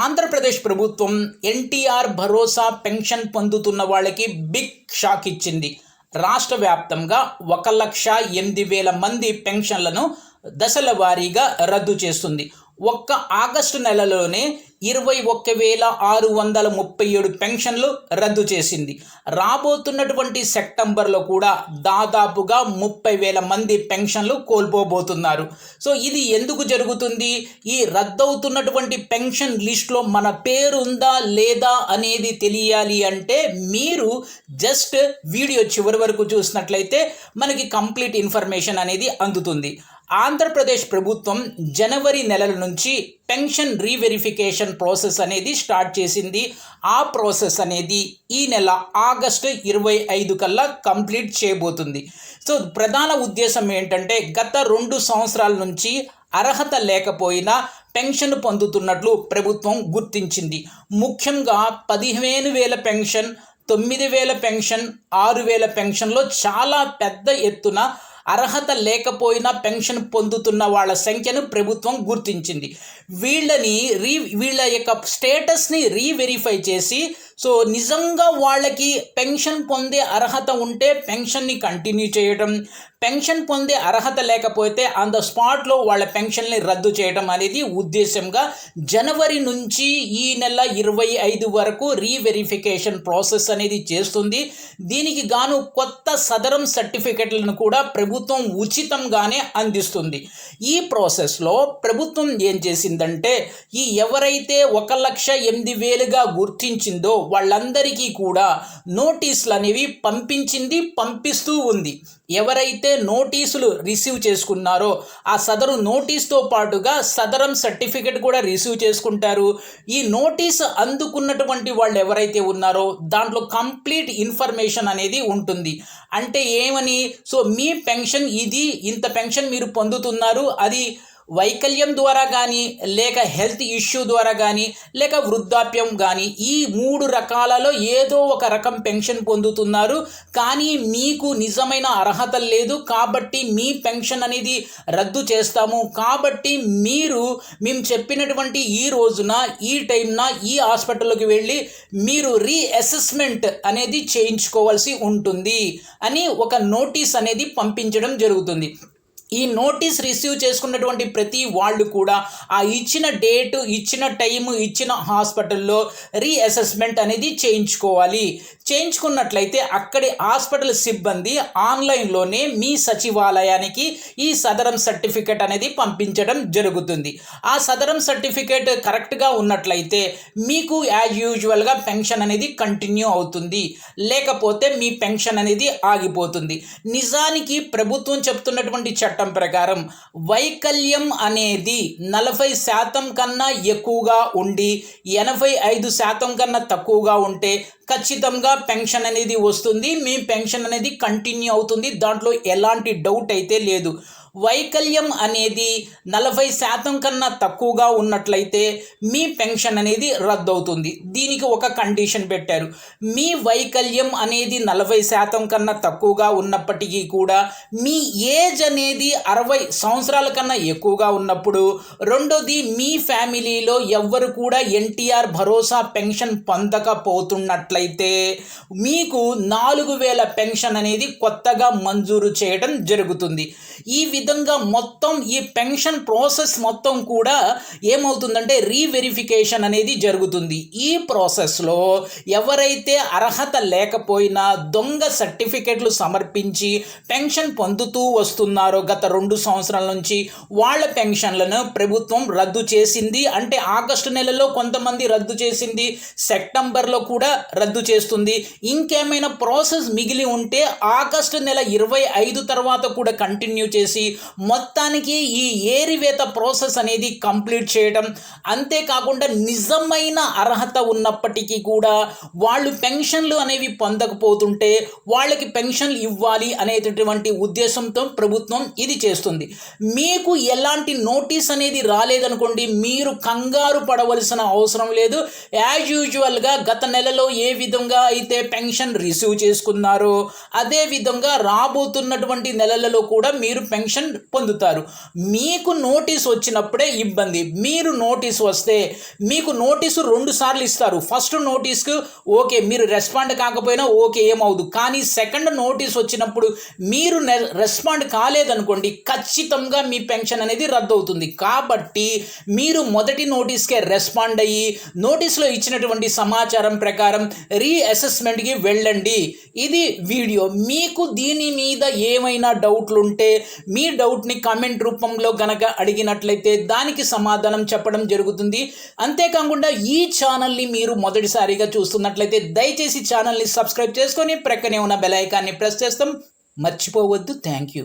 ఆంధ్రప్రదేశ్ ప్రభుత్వం ఎన్టీఆర్ భరోసా పెన్షన్ పొందుతున్న వాళ్ళకి బిగ్ షాక్ ఇచ్చింది. రాష్ట్ర వ్యాప్తంగా ఒక లక్ష ఎనిమిది వేల మంది పెన్షన్లను దశల వారీగా రద్దు చేస్తుంది. ఒక్క ఆగస్టు నెలలోనే ఇరవై ఒక్క వేల ఆరు వందల ముప్పై ఏడు పెన్షన్లు రద్దు చేసింది. రాబోతున్నటువంటి సెప్టెంబర్లో కూడా దాదాపుగా ముప్పై వేల మంది పెన్షన్లు కోల్పోబోతున్నారు. సో ఇది ఎందుకు జరుగుతుంది? ఈ రద్దవుతున్నటువంటి పెన్షన్ లిస్ట్లో మన పేరు ఉందా లేదా అనేది తెలియాలి అంటే మీరు జస్ట్ వీడియో చివరి వరకు చూసినట్లయితే మనకి కంప్లీట్ ఇన్ఫర్మేషన్ అనేది అందుతుంది. ఆంధ్రప్రదేశ్ ప్రభుత్వం జనవరి నెలల నుంచి పెన్షన్ రీవెరిఫికేషన్ ప్రాసెస్ అనేది స్టార్ట్ చేసింది. ఆ ప్రాసెస్ అనేది ఈ నెల ఆగస్టు ఇరవై ఐదు కల్లా కంప్లీట్ చేయబోతుంది. సో ప్రధాన ఉద్దేశం ఏంటంటే గత రెండు సంవత్సరాల నుంచి అర్హత లేకపోయినా పెన్షన్ పొందుతున్నట్లు ప్రభుత్వం గుర్తించింది. ముఖ్యంగా పదిహేను వేల పెన్షన్ తొమ్మిది వేల పెన్షన్ ఆరు వేల పెన్షన్లో చాలా పెద్ద ఎత్తున అర్హత లేకపోయినా పెన్షన్ పొందుతున్న వాళ్ళ సంఖ్యను ప్రభుత్వం గుర్తించింది. వీళ్ళని రీ వీళ్ళ యొక్క స్టేటస్ని రీవెరిఫై చేసి సో నిజంగా వాళ్ళకి పెన్షన్ పొందే అర్హత ఉంటే పెన్షన్ని కంటిన్యూ చేయటం పెన్షన్ పొందే అర్హత లేకపోతే ఆన్ ద స్పాట్లో వాళ్ళ పెన్షన్ని రద్దు చేయడం అనేది ఉద్దేశంగా జనవరి నుంచి ఈ నెల ఇరవై ఐదు వరకు రీవెరిఫికేషన్ ప్రాసెస్ అనేది చేస్తుంది. దీనికి గాను కొత్త సదరం సర్టిఫికెట్లను కూడా ప్రభుత్వం ఉచితంగానే అందిస్తుంది. ఈ ప్రాసెస్లో ప్రభుత్వం ఏం చేసిందంటే ఈ ఎవరైతే ఒక లక్ష ఎనిమిది వేలుగా గుర్తించిందో వాళ్ళందరికీ కూడా నోటీసులు అనేవి పంపించింది పంపిస్తూ ఉంది. ఎవరైతే నోటీసులు రిసీవ్ చేసుకున్నారో ఆ సదరు నోటీస్తో పాటుగా సదరం సర్టిఫికెట్ కూడా రిసీవ్ చేసుకుంటారు. ఈ నోటీస్ అందుకున్నటువంటి వాళ్ళు ఎవరైతే ఉన్నారో దాంట్లో కంప్లీట్ ఇన్ఫర్మేషన్ అనేది ఉంటుంది. అంటే ఏమని? సో మీ పెన్షన్ ఇది ఇంత పెన్షన్ మీరు పొందుతున్నారు అది వైకల్యం ద్వారా కానీ లేక హెల్త్ ఇష్యూ ద్వారా కానీ లేక వృద్ధాప్యం కానీ ఈ మూడు రకాలలో ఏదో ఒక రకం పెన్షన్ పొందుతున్నారు. కానీ మీకు నిజమైన అర్హత లేదు. కాబట్టి మీ పెన్షన్ అనేది రద్దు చేస్తాము. కాబట్టి మీరు మేము చెప్పినటువంటి ఈ రోజున ఈ టైంన ఈ హాస్పిటల్లోకి వెళ్ళి మీరు రీఅసెస్మెంట్ అనేది చేయించుకోవాల్సి ఉంటుంది అని ఒక నోటీస్ అనేది పంపించడం జరుగుతుంది. ఈ నోటీస్ రిసీవ్ చేసుకున్నటువంటి ప్రతి వాళ్ళు కూడా ఆ ఇచ్చిన డేటు ఇచ్చిన టైము ఇచ్చిన హాస్పిటల్లో రీఅసెస్మెంట్ అనేది చేయించుకోవాలి. చేయించుకున్నట్లయితే అక్కడి హాస్పిటల్ సిబ్బంది ఆన్లైన్లోనే మీ సచివాలయానికి ఈ సదరం సర్టిఫికేట్ అనేది పంపించడం జరుగుతుంది. ఆ సదరం సర్టిఫికేట్ కరెక్ట్గా ఉన్నట్లయితే మీకు యాజ్ యూజువల్గా పెన్షన్ అనేది కంటిన్యూ అవుతుంది. లేకపోతే మీ పెన్షన్ అనేది ఆగిపోతుంది. నిజానికి ప్రభుత్వం చెప్తున్నటువంటి చట్టం ప్రకారం వైకల్యం అనేది నలభై శాతం కన్నా ఎక్కువగా ఉండి ఎనభై ఐదు శాతం కన్నా తక్కువగా ఉంటే ఖచ్చితంగా పెన్షన్ అనేది వస్తుంది. మీ పెన్షన్ అనేది కంటిన్యూ అవుతుంది. దాంట్లో ఎలాంటి డౌట్ అయితే లేదు. వైకల్యం అనేది నలభై శాతం కన్నా తక్కువగా ఉన్నట్లయితే మీ పెన్షన్ అనేది రద్దవుతుంది. దీనికి ఒక కండిషన్ పెట్టారు. మీ వైకల్యం అనేది నలభై శాతం కన్నా తక్కువగా ఉన్నప్పటికీ కూడా మీ ఏజ్ అనేది అరవై సంవత్సరాల కన్నా ఎక్కువగా ఉన్నప్పుడు రెండోది మీ ఫ్యామిలీలో ఎవ్వరు కూడా ఎన్టీఆర్ భరోసా పెన్షన్ పొందకపోతున్నట్లయితే మీకు నాలుగు వేల పెన్షన్ అనేది కొత్తగా మంజూరు చేయడం జరుగుతుంది. ఈ విధంగా మొత్తం ఈ పెన్షన్ ప్రాసెస్ మొత్తం కూడా ఏమవుతుందంటే రీవెరిఫికేషన్ అనేది జరుగుతుంది. ఈ ప్రాసెస్లో ఎవరైతే అర్హత లేకపోయినా దొంగ సర్టిఫికెట్లు సమర్పించి పెన్షన్ పొందుతూ వస్తున్నారో గత రెండు సంవత్సరాల నుంచి వాళ్ళ పెన్షన్లను ప్రభుత్వం రద్దు చేసింది. అంటే ఆగస్టు నెలలో కొంతమంది రద్దు చేసింది సెప్టెంబర్లో కూడా రద్దు చేస్తుంది. ఇంకేమైనా ప్రాసెస్ మిగిలి ఉంటే ఆగస్టు నెల ఇరవై ఐదు తర్వాత కూడా కంటిన్యూ చేసి మొత్తానికి ఈ ఏరివేత ప్రాసెస్ అనేది కంప్లీట్ చేయడం అంతేకాకుండా నిజమైన అర్హత ఉన్నప్పటికీ కూడా వాళ్ళు పెన్షన్లు అనేవి పొందకపోతుంటే వాళ్ళకి పెన్షన్లు ఇవ్వాలి అనేటటువంటి ఉద్దేశంతో ప్రభుత్వం ఇది చేస్తుంది. మీకు ఎలాంటి నోటీస్ అనేది రాలేదనుకోండి మీరు కంగారు పడవలసిన అవసరం లేదు. యాజ్ యూజువల్గా గత నెలలో ఏ విధంగా అయితే పెన్షన్ రిసీవ్ చేసుకున్నారో అదే విధంగా రాబోతున్నటువంటి నెలలలో కూడా మీరు పెన్షన్ పెన్షన్ పొందుతారు. మీకు నోటీస్ వచ్చినప్పుడే ఇబ్బంది. మీరు నోటీస్ వస్తే మీకు నోటీసు రెండు సార్లు ఇస్తారు. ఫస్ట్ నోటీస్కు ఓకే మీరు రెస్పాండ్ కాకపోయినా ఓకే ఏమవుదు కానీ సెకండ్ నోటీస్ వచ్చినప్పుడు మీరు నె- రెస్పాండ్ కాలేదనుకోండి ఖచ్చితంగా మీ పెన్షన్ అనేది రద్దు అవుతుంది కాబట్టి మీరు మొదటి నోటీస్కే రెస్పాండ్ అయ్యి నోటీస్లో ఇచ్చినటువంటి సమాచారం ప్రకారం రీఅసెస్మెంట్కి వెళ్ళండి. ఇది వీడియో మీకు దీని మీద ఏమైనా డౌట్లు ఉంటే మీ డౌట్ని కామెంట్ రూపంలో గనక అడిగినట్లయితే దానికి సమాధానం చెప్పడం జరుగుతుంది. అంతేకాకుండా ఈ ఛానల్ని మీరు మొదటిసారిగా చూస్తున్నట్లయితే దయచేసి ఛానల్ని సబ్స్క్రైబ్ చేసుకొని ప్రక్కనే ఉన్న బెల్ ఐకాన్ని ప్రెస్ చేస్తాం. మర్చిపోవద్దు. Thank you.